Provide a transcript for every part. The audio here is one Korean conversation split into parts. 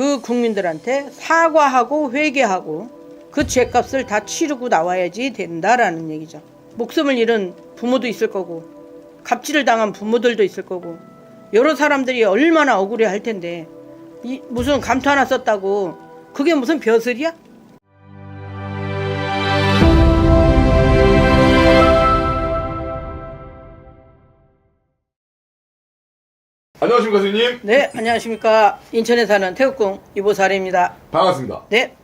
그 국민들한테 사과하고 회개하고 그 죄값을 다 치르고 나와야지 된다라는 얘기죠. 목숨을 잃은 부모도 있을 거고 갑질을 당한 부모들도 있을 거고 여러 사람들이 얼마나 억울해 할 텐데 이 무슨 하나 썼다고 그게 무슨 벼슬이야? 안녕하십니까 선생님 네, 안녕하십니까. 인천에 사는 태국궁 이보사례입니다. 반갑습니다 네,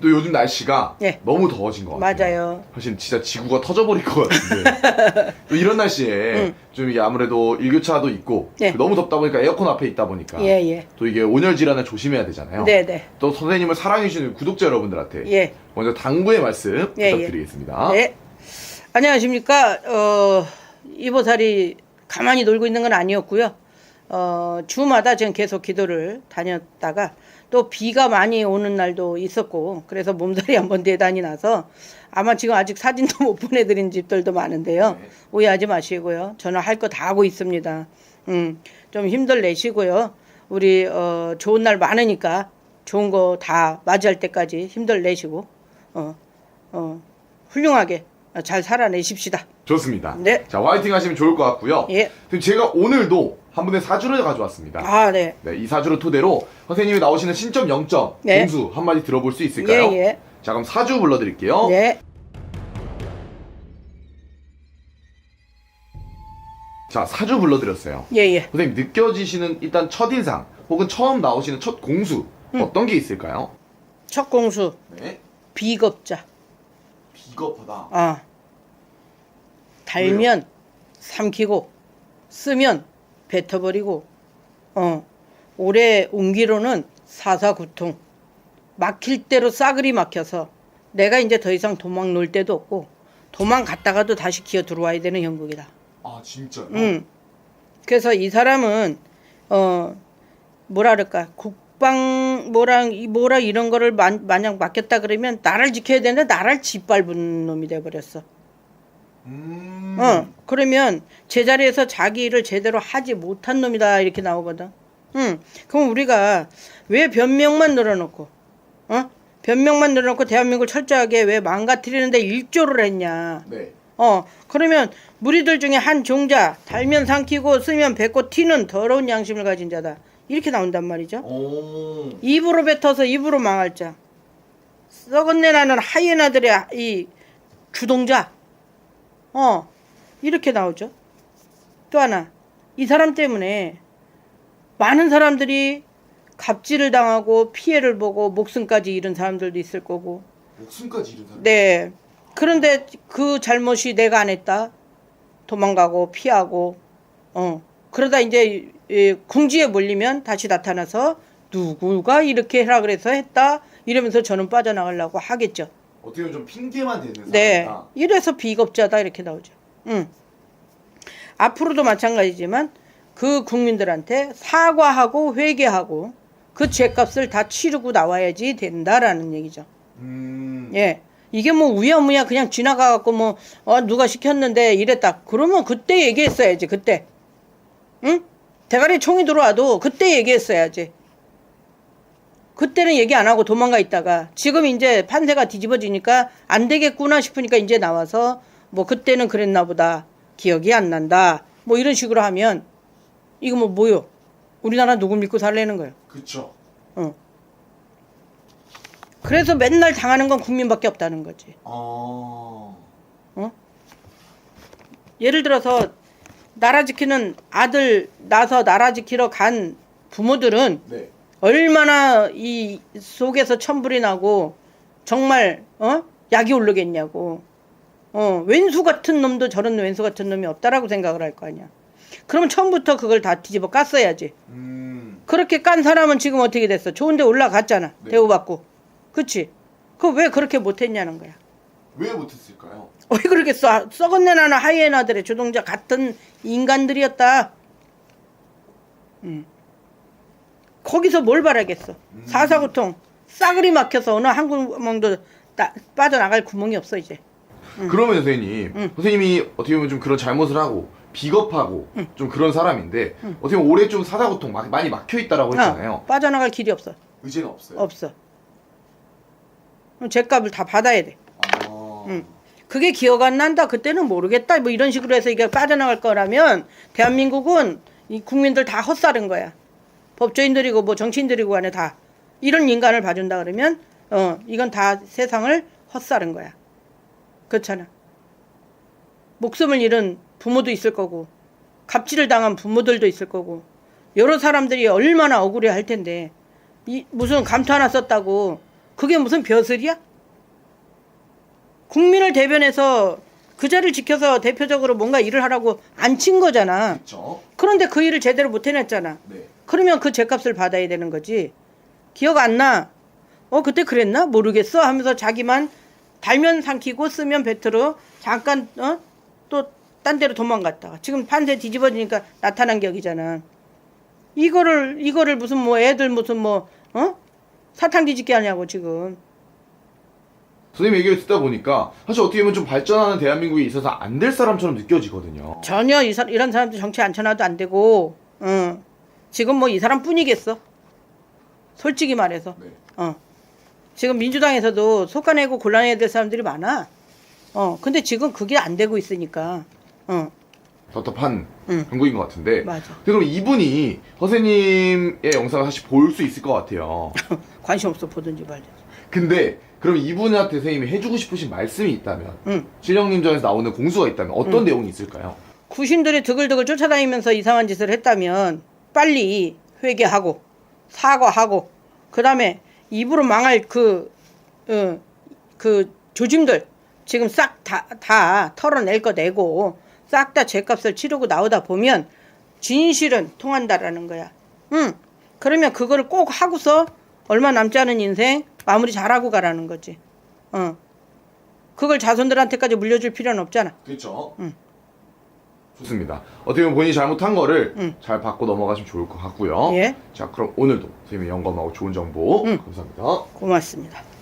또 요즘 날씨가 예. 너무 더워진 것 같아요 맞아요. 사실 진짜 지구가 터져버릴 것 같은데 또 이런 날씨에 좀 이게 아무래도 일교차도 있고 네. 너무 덥다 보니까 에어컨 앞에 있다 보니까 예, 예. 또 이게 온열 질환을 조심해야 되잖아요 네, 네. 또 선생님을 사랑해주시는 구독자 여러분들한테 예. 먼저 당부의 말씀 예, 예. 부탁드리겠습니다 네. 안녕하십니까. 어, 이보살이 가만히 놀고 있는 건 아니었고요. 어, 주마다 지금 계속 기도를 다녔다가 또 비가 많이 오는 날도 있었고 그래서 몸살이 한번 대단히 나서 아마 지금 아직 사진도 못 보내드린 집들도 많은데요. 네. 오해하지 마시고요. 저는 할 거 다 하고 있습니다. 음, 좀 힘들 내시고요. 우리 어, 좋은 날 많으니까 좋은 거 다 맞이할 때까지 힘들 내시고 어, 어, 훌륭하게 잘 살아내십시다. 좋습니다 네. 자 화이팅 하시면 좋을 것 같고요 예. 제가 오늘도 한 분의 사주를 가져왔습니다 아, 네. 네, 이 사주를 토대로 선생님이 나오시는 신점 0점 네. 공수 한 마디 들어볼 수 있을까요? 예, 예. 자 그럼 사주 불러드릴게요 네. 자 사주 불러드렸어요 예, 예. 선생님 느껴지시는 일단 첫 인상 혹은 처음 나오시는 첫 공수 음. 어떤 게 있을까요? 첫 공수 네 비겁자. 비겁하다 아. 달면 삼키고 쓰면 뱉어버리고 어. 올해 운기로는 사사구통. 막힐 대로 싸그리 막혀서 내가 이제 더 이상 도망 놀 데도 없고 도망갔다가도 다시 기어 들어와야 되는 형국이다. 아 진짜요? 음. 그래서 이 사람은 어 뭐라 그럴까 국방 뭐랑 이 뭐라 이런 거를 만, 만약 맡겼다 그러면 나를 지켜야 되는데 나를 짓밟은 놈이 돼 버렸어. 음... 어 그러면 제자리에서 자기 일을 제대로 하지 못한 놈이다 이렇게 나오거든. 응. 그럼 우리가 왜 변명만 늘어놓고 어 변명만 늘어놓고 대한민국을 철저하게 왜 망가뜨리는데 일조를 했냐? 네 어, 그러면 무리들 중에 한 종자, 달면 삼키고 쓰면 뱉고 튀는 더러운 양심을 가진 자다. 이렇게 나온단 말이죠. 오... 입으로 뱉어서 입으로 망할 자. 썩은 내 나는 하이에나들의 이 주동자. 어, 이렇게 나오죠. 또 하나, 이 사람 때문에 많은 사람들이 갑질을 당하고 피해를 보고 목숨까지 잃은 사람들도 있을 거고, 목숨까지 잃은 사람 네. 그런데 그 잘못이 내가 안 했다. 도망가고 피하고 어 그러다 이제 이 궁지에 몰리면 다시 나타나서 누구가 이렇게 해라 그래서 했다 이러면서 저는 빠져나가려고 하겠죠. 어떻게 보면 좀 핑계만 대는 네. 사람이다 이래서 비겁자다 이렇게 나오죠. 음. 앞으로도 마찬가지지만 그 국민들한테 사과하고 회개하고 그 죄값을 다 치르고 나와야지 된다라는 얘기죠. 음... 예. 이게 뭐 우야무야 그냥 지나가갖고 뭐, 어, 누가 시켰는데 이랬다. 그러면 그때 얘기했어야지, 그때. 응? 대가리 총이 들어와도 그때 얘기했어야지. 그때는 얘기 안 하고 도망가 있다가 지금 이제 판세가 뒤집어지니까 안 되겠구나 싶으니까 이제 나와서 뭐 그때는 그랬나 보다. 기억이 안 난다. 뭐 이런 식으로 하면 이거 뭐 뭐요? 우리나라 누구 믿고 살래는 거예요. 그쵸 어. 그래서 맨날 당하는 건 국민밖에 없다는 거지. 어... 예를 들어서 나라 지키는 아들 낳아서 나라 지키러 간 부모들은 네 얼마나 이 속에서 천불이 나고 정말 어 약이 오르겠냐고 어 왼수 같은 놈도 저런 왼수 같은 놈이 없다라고 생각을 할 거 아니야. 그러면 처음부터 그걸 다 뒤집어 깠어야지. 음... 그렇게 깐 사람은 지금 어떻게 됐어? 좋은데 올라갔잖아. 네. 대우받고. 그치? 그 왜 그렇게 못했냐는 거야. 왜 못했을까요? 왜 그러겠어? 썩은 내 나는 하이에나들의 주동자 같은 인간들이었다. 음. 거기서 뭘 바라겠어? 사사고통 싸그리 막혀서 어느 한 구멍도 나- 빠져나갈 구멍이 없어 이제. 그러면 선생님 응. 선생님이 어떻게 보면 좀 그런 잘못을 하고 비겁하고 좀 그런 사람인데 어떻게 보면 올해 좀 사사고통 막- 많이 막혀 있다라고 했잖아요 어, 빠져나갈 길이 없어. 이제는 없어요. 없어. 죄값을 다 받아야 돼. 아. 응. 그게 기억 안 난다. 그때는 모르겠다. 뭐 이런 식으로 해서 이게 빠져나갈 거라면 대한민국은 이 국민들 다 헛살은 거야. 법조인들이고 뭐 정치인들이고 간에 다 이런 인간을 봐준다 그러면 어 이건 다 세상을 헛살은 거야. 그렇잖아. 목숨을 잃은 부모도 있을 거고 갑질을 당한 부모들도 있을 거고 여러 사람들이 얼마나 억울해 할 텐데 이 무슨 하나 썼다고 그게 무슨 벼슬이야? 국민을 대변해서 그 자리를 지켜서 대표적으로 뭔가 일을 하라고 앉힌 거잖아. 그렇죠. 그런데 그 일을 제대로 못 해냈잖아. 네. 그러면 그 죄값을 받아야 되는 거지. 기억 안 나. 어, 그때 그랬나? 모르겠어. 하면서 자기만 달면 삼키고 쓰면 뱉으러 잠깐, 어? 또 딴 데로 도망갔다가. 지금 판세 뒤집어지니까 나타난 격이잖아. 이거를, 이거를 무슨 뭐 애들 무슨 뭐, 어? 사탕 뒤집게 하냐고, 지금. 선생님 얘기를 듣다 보니까 사실 어떻게 보면 좀 발전하는 대한민국에 있어서 안 될 사람처럼 느껴지거든요. 전혀 이 사, 이런 사람들 정치 안 쳐놔도 안 되고, 어. 지금 뭐 이 사람 뿐이겠어. 솔직히 말해서. 네. 어. 지금 민주당에서도 속아내고 곤란해야 될 사람들이 많아. 어. 근데 지금 그게 안 되고 있으니까. 어. 답답한 응. 형국인 것 같은데. 맞아. 근데 그럼 이분이 선생님의 영상을 사실 볼수 있을 것 같아요. 관심 없어 보든지 말든지. 근데 그럼 이분한테 선생님이 해주고 싶으신 말씀이 있다면 응. 신령님전에서 나오는 공수가 있다면 어떤 응. 내용이 있을까요? 구신들이 드글드글 쫓아다니면서 이상한 짓을 했다면 빨리 회개하고 사과하고 그다음에 입으로 망할 그, 어, 그 조짐들 지금 싹 다 다 털어낼 거 내고 싹 다 죄값을 치르고 나오다 보면 진실은 통한다라는 거야. 응. 그러면 그거를 꼭 하고서 얼마 남지 않은 인생 마무리 잘하고 가라는 거지. 어. 그걸 자손들한테까지 물려줄 필요는 없잖아. 그렇죠. 응. 좋습니다. 어떻게 보면 본인이 잘못한 거를 응. 잘 받고 넘어가시면 좋을 것 같고요. 예. 자, 그럼 오늘도 선생님의 영감하고 좋은 정보 응. 감사합니다. 고맙습니다.